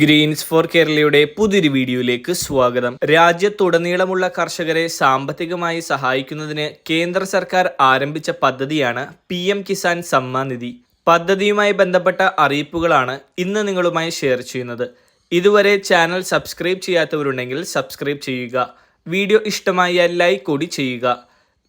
Green's four കേരളയുടെ പുതിയൊരു വീഡിയോയിലേക്ക് സ്വാഗതം. രാജ്യത്തുടനീളമുള്ള കർഷകരെ സാമ്പത്തികമായി സഹായിക്കുന്നതിന് കേന്ദ്ര സർക്കാർ ആരംഭിച്ച പദ്ധതിയാണ് പി എം കിസാൻ സമ്മാൻ നിധി. പദ്ധതിയുമായി ബന്ധപ്പെട്ട അറിയിപ്പുകളാണ് ഇന്ന് നിങ്ങളുമായി ഷെയർ ചെയ്യുന്നത്. ഇതുവരെ ചാനൽ സബ്സ്ക്രൈബ് ചെയ്യാത്തവരുണ്ടെങ്കിൽ സബ്സ്ക്രൈബ് ചെയ്യുക. വീഡിയോ ഇഷ്ടമായാൽ ലൈക്ക് കൂടി ചെയ്യുക.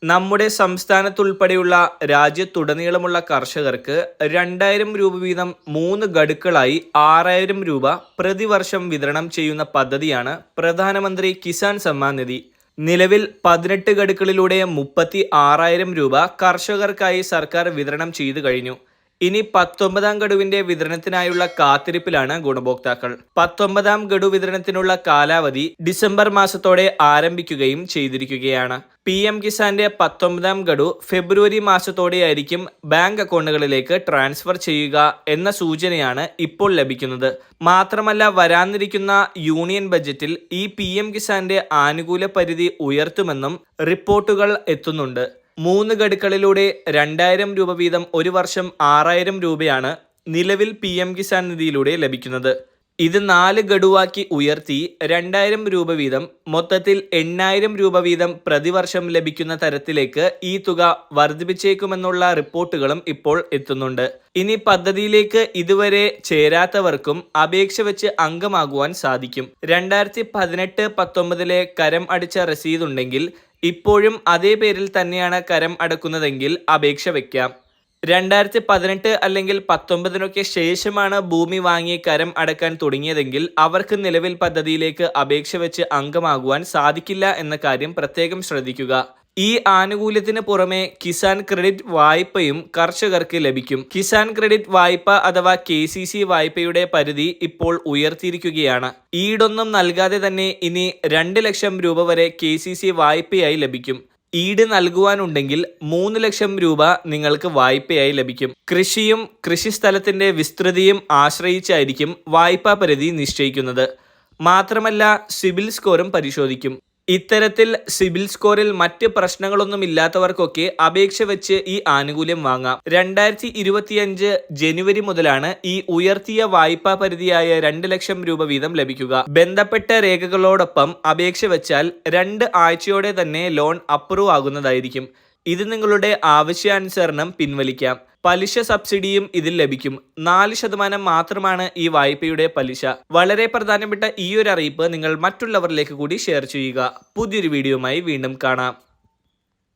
നമ്മുടെ സംസ്ഥാനത്തുൾപ്പെടെയുള്ള രാജ്യത്തുടനീളമുള്ള കർഷകർക്ക് രണ്ടായിരം രൂപ വീതം മൂന്ന് ഗഡുക്കളായി ആറായിരം രൂപ പ്രതിവർഷം വിതരണം ചെയ്യുന്ന പദ്ധതിയാണ് പ്രധാനമന്ത്രി കിസാൻ സമ്മാൻ നിധി. നിലവിൽ പതിനെട്ട് ഗഡുക്കളിലൂടെ മുപ്പത്തി ആറായിരം രൂപ കർഷകർക്കായി സർക്കാർ വിതരണം ചെയ്തു കഴിഞ്ഞു. ഇനി പത്തൊമ്പതാം ഗഡുവിന്റെ വിതരണത്തിനായുള്ള കാത്തിരിപ്പിലാണ് ഗുണഭോക്താക്കൾ. പത്തൊമ്പതാം ഗഡു വിതരണത്തിനുള്ള കാലാവധി ഡിസംബർ മാസത്തോടെ ആരംഭിക്കുകയും ചെയ്തിരിക്കുകയാണ്. പി എം കിസാന്റെ പത്തൊമ്പതാം ഗഡു ഫെബ്രുവരി മാസത്തോടെയായിരിക്കും ബാങ്ക് അക്കൗണ്ടുകളിലേക്ക് ട്രാൻസ്ഫർ ചെയ്യുക എന്ന സൂചനയാണ് ഇപ്പോൾ ലഭിക്കുന്നത്. മാത്രമല്ല വരാനിരിക്കുന്ന യൂണിയൻ ബജറ്റിൽ ഈ പി എം കിസാന്റെ ആനുകൂല പരിധി ഉയർത്തുമെന്നും റിപ്പോർട്ടുകൾ എത്തുന്നുണ്ട്. മൂന്ന് ഗഡുക്കളിലൂടെ രണ്ടായിരം രൂപ വീതം ഒരു വർഷം ആറായിരം രൂപയാണ് നിലവിൽ പി എം കിസാൻ നിധിയിലൂടെ ലഭിക്കുന്നത്. ഇത് നാല് ഗഡുവാക്കി ഉയർത്തി രണ്ടായിരം രൂപ വീതം മൊത്തത്തിൽ എണ്ണായിരം രൂപ വീതം പ്രതിവർഷം ലഭിക്കുന്ന തരത്തിലേക്ക് ഈ തുക വർദ്ധിപ്പിച്ചേക്കുമെന്നുള്ള റിപ്പോർട്ടുകളും ഇപ്പോൾ എത്തുന്നുണ്ട്. ഇനി പദ്ധതിയിലേക്ക് ഇതുവരെ ചേരാത്തവർക്കും അപേക്ഷ വെച്ച് അംഗമാകുവാൻ സാധിക്കും. രണ്ടായിരത്തി പതിനെട്ട് പത്തൊമ്പതിലെ കരം അടിച്ച രസീതുണ്ടെങ്കിൽ ഇപ്പോഴും അതേ പേരിൽ തന്നെയാണ് കരം അടക്കുന്നതെങ്കിൽ അപേക്ഷ വയ്ക്കാം രണ്ടായിരത്തി പതിനെട്ട് അല്ലെങ്കിൽ പത്തൊമ്പതിനൊക്കെ ശേഷമാണ് ഭൂമി വാങ്ങി കരം അടക്കാൻ തുടങ്ങിയതെങ്കിൽ അവർക്ക് നിലവിൽ പദ്ധതിയിലേക്ക് അപേക്ഷ വെച്ച് അംഗമാകുവാൻ സാധിക്കില്ല എന്ന കാര്യം പ്രത്യേകം ശ്രദ്ധിക്കുക. ഈ ആനുകൂല്യത്തിന് പുറമെ കിസാൻ ക്രെഡിറ്റ് വായ്പയും കർഷകർക്ക് ലഭിക്കും. കിസാൻ ക്രെഡിറ്റ് വായ്പ അഥവാ കെ സി സി വായ്പയുടെ പരിധി ഇപ്പോൾ ഉയർത്തിയിരിക്കുകയാണ്. ഈടൊന്നും നൽകാതെ തന്നെ ഇനി രണ്ട് ലക്ഷം രൂപ വരെ കെ സി സി വായ്പയായി ലഭിക്കും. ഈട് നൽകുവാനുണ്ടെങ്കിൽ മൂന്ന് ലക്ഷം രൂപ നിങ്ങൾക്ക് വായ്പയായി ലഭിക്കും. കൃഷിയും കൃഷിസ്ഥലത്തിന്റെ വിസ്തൃതിയും ആശ്രയിച്ചായിരിക്കും വായ്പാ പരിധി നിശ്ചയിക്കുന്നത്. മാത്രമല്ല സിബിൽ സ്കോറും പരിശോധിക്കും. ഇത്തരത്തിൽ സിബിൽ സ്കോറിൽ മറ്റ് പ്രശ്നങ്ങളൊന്നും ഇല്ലാത്തവർക്കൊക്കെ അപേക്ഷ വെച്ച് ഈ ആനുകൂല്യം വാങ്ങാം. രണ്ടായിരത്തി ഇരുപത്തിയഞ്ച് ജനുവരി മുതലാണ് ഈ ഉയർത്തിയ വായ്പാ പരിധിയായ രണ്ട് ലക്ഷം രൂപ വീതം ലഭിക്കുക. ബന്ധപ്പെട്ട രേഖകളോടൊപ്പം അപേക്ഷ വെച്ചാൽ രണ്ട് ആഴ്ചയോടെ തന്നെ ലോൺ അപ്രൂവ് ആകുന്നതായിരിക്കും. ഇത് നിങ്ങളുടെ ആവശ്യാനുസരണം പിൻവലിക്കാം. പലിശ സബ്സിഡിയും ഇതിൽ ലഭിക്കും. നാല് ശതമാനം മാത്രമാണ് ഈ വായ്പയുടെ പലിശ. വളരെ പ്രധാനപ്പെട്ട ഈ ഒരു അറിയിപ്പ് നിങ്ങൾ മറ്റുള്ളവരിലേക്ക് കൂടി ഷെയർ ചെയ്യുക. പുതിയൊരു വീഡിയോയുമായി വീണ്ടും കാണാം.